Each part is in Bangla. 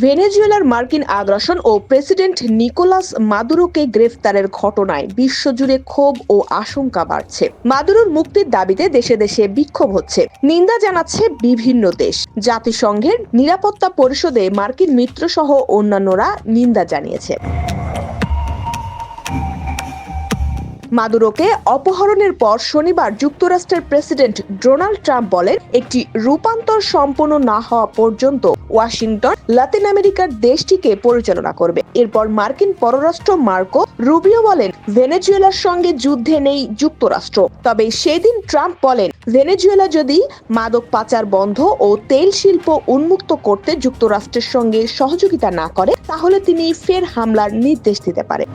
ভেনেজুয়েলার মার্কিন আগ্রাসন ও প্রেসিডেন্ট নিকোলাস মাদুরোকে গ্রেফতারের ঘটনায় বিশ্বজুড়ে ক্ষোভ ও আশঙ্কা বাড়ছে। মাদুরোর মুক্তির দাবিতে দেশে দেশে বিক্ষোভ হচ্ছে। নিন্দা জানাচ্ছে বিভিন্ন দেশ। জাতিসংঘের নিরাপত্তা পরিষদে মার্কিন মিত্রসহ অন্যান্যরা নিন্দা জানিয়েছে। মাদুরোকে অপহরণের পর শনিবার যুক্তরাষ্ট্রের প্রেসিডেন্ট ডোনাল্ড ট্রাম্প বলেন, একটি রূপান্তর সম্পন্ন না হওয়া পর্যন্ত ওয়াশিংটন লাতিন আমেরিকার দেশটিকে পরিচালনা করবে। এরপর মার্কিন পররাষ্ট্র মার্কো রুবিও বলেন, ভেনেজুয়েলার সঙ্গে যুদ্ধে নেই যুক্তরাষ্ট্র। তবে সেদিন ট্রাম্প বলেন, ভেনেজুয়েলা যদি মাদক পাচার বন্ধ ও তেল শিল্প উন্মুক্ত করতে যুক্তরাষ্ট্রের সঙ্গে সহযোগিতা না করে, তাহলে তিনি ফের হামলার নির্দেশ দিতে পারে।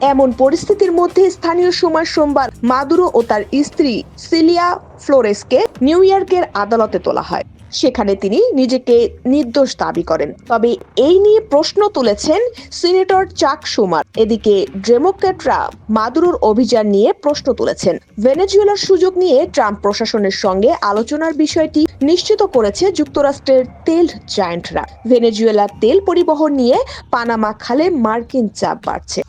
এমন পরিস্থিতির মধ্যে স্থানীয় সময় সোমবার মাদুরো ও তার স্ত্রী সিলিয়া ফ্লোরেসকে নিউ ইয়র্কের আদালতে তোলা হয়। সেখানে তিনি নিজেকে নির্দোষ দাবি করেন। তবে এই নিয়ে প্রশ্ন তুলেছেন সিনেটর চাক সুমার। এদিকে ডেমোক্র্যাটরা মাদুরোর অভিযান নিয়ে প্রশ্ন তুলেছেন। ভেনেজুয়েলার সুযোগ নিয়ে ট্রাম্প প্রশাসনের সঙ্গে আলোচনার বিষয়টি নিশ্চিত করেছে যুক্তরাষ্ট্রের তেল জায়ান্টরা। ভেনেজুয়েলার তেল পরিবহন নিয়ে পানামা খালে মার্কিন চাপ বাড়ছে।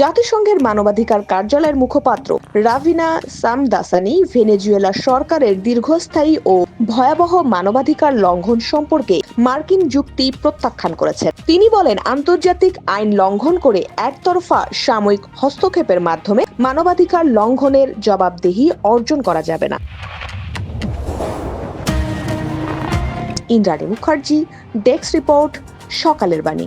জাতিসংঘের মানবাধিকার কার্যালয়ের মুখপাত্র রাভিনা সামদাসানি ভেনেজুয়েলা সরকারের দীর্ঘস্থায়ী ও ভয়াবহ মানবাধিকার লঙ্ঘন সম্পর্কে মার্কিন যুক্তি প্রত্যাখ্যান করেছেন। তিনি বলেন, আন্তর্জাতিক আইন লঙ্ঘন করে একতরফা সাময়িক হস্তক্ষেপের মাধ্যমে মানবাধিকার লঙ্ঘনের জবাবদেহি অর্জন করা যাবে না। ইন্দ্রাণী মুখার্জি, ডেস্ক রিপোর্ট, সকালের বাণী।